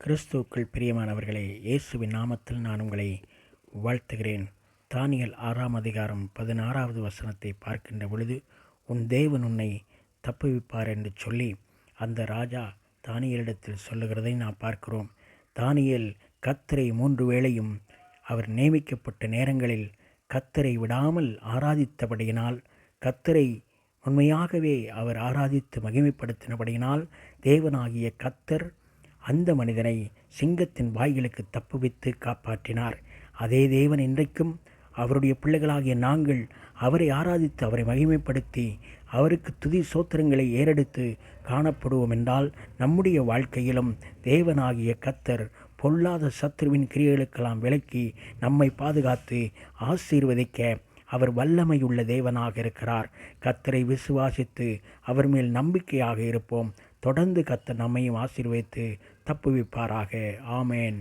கிறிஸ்துவுக்குள் பிரியமானவர்களே இயேசுவின் நாமத்தில் நான் உங்களை வாழ்த்துகிறேன். தானியல் ஆறாம் அதிகாரம் பதினாறாவது வசனத்தை பார்க்கின்ற பொழுது உன் தேவன் உன்னை தப்புவிப்பார் என்று சொல்லி அந்த ராஜா தானியலிடத்தில் சொல்லுகிறதை நாம் பார்க்கிறோம். தானியல் கத்தரை மூன்று வேளையும் அவர் நியமிக்கப்பட்ட நேரங்களில் கத்தரை விடாமல் ஆராதித்தபடியினால் கத்தரை உண்மையாகவே அவர் ஆராதித்து மகிமைப்படுத்தினபடியினால் தேவனாகிய கத்தர் அந்த மனிதனை சிங்கத்தின் வாய்களுக்கு தப்புவித்து காப்பாற்றினார். அதே தேவன் இன்றைக்கும் அவருடைய பிள்ளைகளாகிய நாங்கள் அவரை ஆராதித்து அவரை மகிமைப்படுத்தி அவருக்கு துதி சோத்திரங்களை ஏறெடுத்து காணப்படுவோம் என்றால் நம்முடைய வாழ்க்கையிலும் தேவனாகிய கத்தர் பொல்லாத சத்ருவின் கிரியைகளுக்கெல்லாம் விலக்கி நம்மை பாதுகாத்து ஆசீர்வதிக்க அவர் வல்லமையுள்ள தேவனாக இருக்கிறார். கத்தரை விசுவாசித்து அவர் மேல் நம்பிக்கையாக இருப்போம். தொடர்ந்து கத்த நம்மையும் ஆசீர்வைத்து தப்புவிப்பாராக. ஆமேன்.